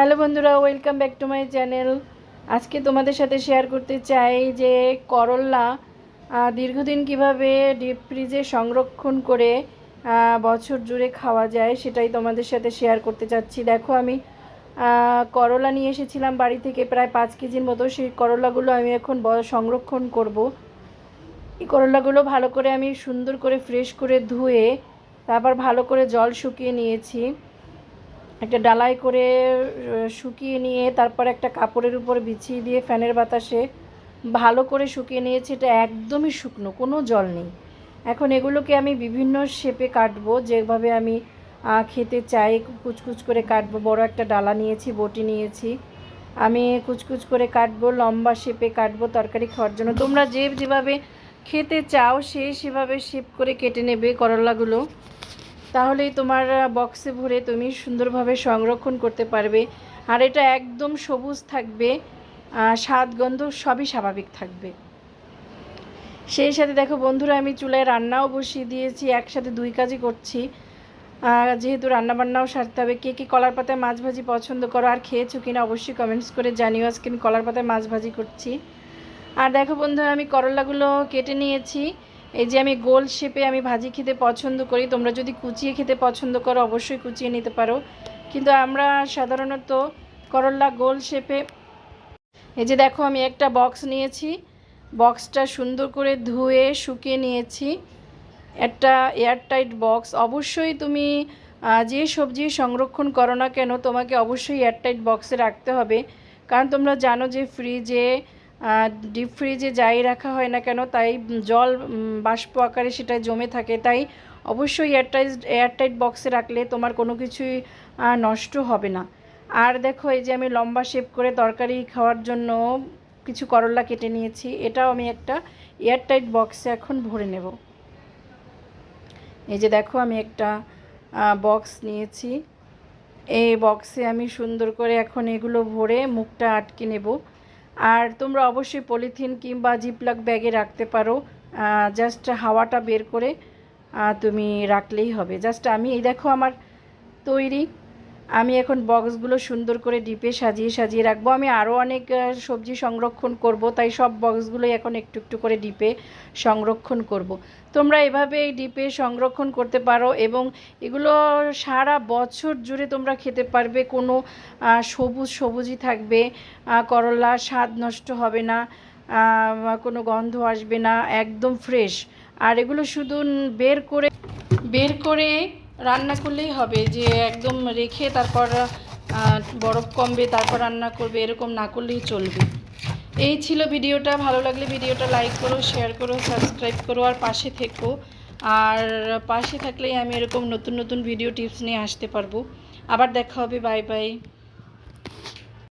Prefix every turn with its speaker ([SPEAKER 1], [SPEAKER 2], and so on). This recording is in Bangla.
[SPEAKER 1] হ্যালো বন্ধুরা welcome back to my channel আজকে তোমাদের সাথে শেয়ার করতে চাই যে করল্লা দীর্ঘদিন কীভাবে ডিপ ফ্রিজে সংরক্ষণ করে বছর জুড়ে খাওয়া যায় সেটাই তোমাদের সাথে শেয়ার করতে চাচ্ছি। দেখো আমি করলা নিয়ে এসেছিলাম বাড়ি থেকে প্রায় পাঁচ কেজির মতো। সেই করলাগুলো আমি এখন সংরক্ষণ করব। এই করলাগুলো ভালো করে আমি সুন্দর করে ফ্রেশ করে ধুয়ে, তারপর ভালো করে জল শুকিয়ে নিয়েছি। একটা ডালাই করে শুকিয়ে নিয়ে তারপর একটা কাপড়ের উপর বিছিয়ে দিয়ে ফ্যানের বাতাসে ভালো করে শুকিয়ে নিয়েছি। এটা একদমই শুকনো, কোনো জল নেই। এখন এগুলোকে আমি বিভিন্ন শেপে কাটবো। যেভাবে আমি খেতে চাই, কুচকুচ করে কাটবো। বড় একটা ডালা নিয়েছি, বটি নিয়েছি। আমি কুচকুচ করে কাটবো, লম্বা শেপে কাটবো, তরকারি খাওয়ার জন্য। তোমরা যে যেভাবে খেতে চাও, সে সেভাবে শেপ করে কেটে নেবে করলাগুলো। তাহলেই তোমার বক্সে ভরে তুমি সুন্দরভাবে সংরক্ষণ করতে পারবে। আর এটা একদম সবুজ থাকবে স্বাদ, গন্ধ সবই স্বাভাবিক থাকবে। সেই সাথে দেখো বন্ধুরা, আমি চুলায় রান্নাও বসিয়ে দিয়েছি, একসাথে দুই কাজই করছি। যেহেতু রান্নাবান্নাও সারতে হবে, কে কে কলার পাতায় মাছ ভাজি পছন্দ করো আর খেয়েছো কিনা অবশ্যই কমেন্টস করে জানিও। আজকে আমি কলার পাতায় মাছ ভাজি করছি। আর দেখো বন্ধুরা, আমি করলাগুলো কেটে নিয়েছি। এই যে আমি গোল শেপে আমি ভাজি খেতে পছন্দ করি, তোমরা যদি কুচিয়ে খেতে পছন্দ করো, অবশ্যই কুচিয়ে নিতে পারো। কিন্তু আমরা সাধারণত করলা গোল শেপে, এই যে দেখো আমি একটা বক্স নিয়েছি। বক্সটা সুন্দর করে ধুয়ে শুকিয়ে নিয়েছি। একটা এয়ারটাইট বক্স। অবশ্যই তুমি যে সবজি সংরক্ষণ করো না কেন, তোমাকে অবশ্যই এয়ারটাইট বক্সে রাখতে হবে। কারণ তোমরা জানো যে ফ্রিজে ডিপ ফ্রিজে যাই রাখা হয় না কেন, তাই জল বাষ্প আকারে সেটা জমে থাকে। তাই অবশ্যই এয়ারটাইট এয়ারটাইট বক্সে রাখলে তোমার কোনো কিছুই নষ্ট হবে না। আর দেখো, এই যে আমি লম্বা শেপ করে তরকারি খাওয়ার জন্য কিছু করলা কেটে নিয়েছি, এটাও আমি একটা এয়ারটাইট বক্সে এখন ভরে নেব। এই যে দেখো, আমি একটা বক্স নিয়েছি। এই বক্সে আমি সুন্দর করে এখন এগুলো ভরে মুখটা আটকে নেব। আর তোমরা অবশ্যই পলিথিন কিংবা জিপলাক ব্যাগে রাখতে পারো। জাস্ট হাওয়াটা বের করে তুমি রাখলেই হবে। জাস্ট আমি, এই দেখো আমার তৈরি। আমি এখন বক্সগুলো সুন্দর করে ডিপে সাজিয়ে সাজিয়ে রাখব। আমি আরও অনেক সবজি সংরক্ষণ করব, তাই সব বক্সগুলোই এখন একটু একটু করে ডিপে সংরক্ষণ করব। তোমরা এভাবে এই ডিপে সংরক্ষণ করতে পারো এবং এগুলো সারা বছর জুড়ে তোমরা খেতে পারবে। কোনো সবুজ সবুজই থাকবে করলা স্বাদ নষ্ট হবে না কোনো গন্ধ আসবে না, একদম ফ্রেশ আর এগুলো শুধু বের করে বের করে রান্না করলেই হবে, যে একদম রেখে তারপর বরফ কমবে, তারপর রান্না করবে, এরকম না করলেই চলবে। এই ছিল ভিডিওটা, ভালো লাগলে ভিডিওটা লাইক করো শেয়ার করো সাবস্ক্রাইব করো, আর পাশে থেকো। আর পাশে থাকলেই আমি এরকম নতুন নতুন ভিডিও টিপস নিয়ে আসতে পারব। আবার দেখা হবে বাই বাই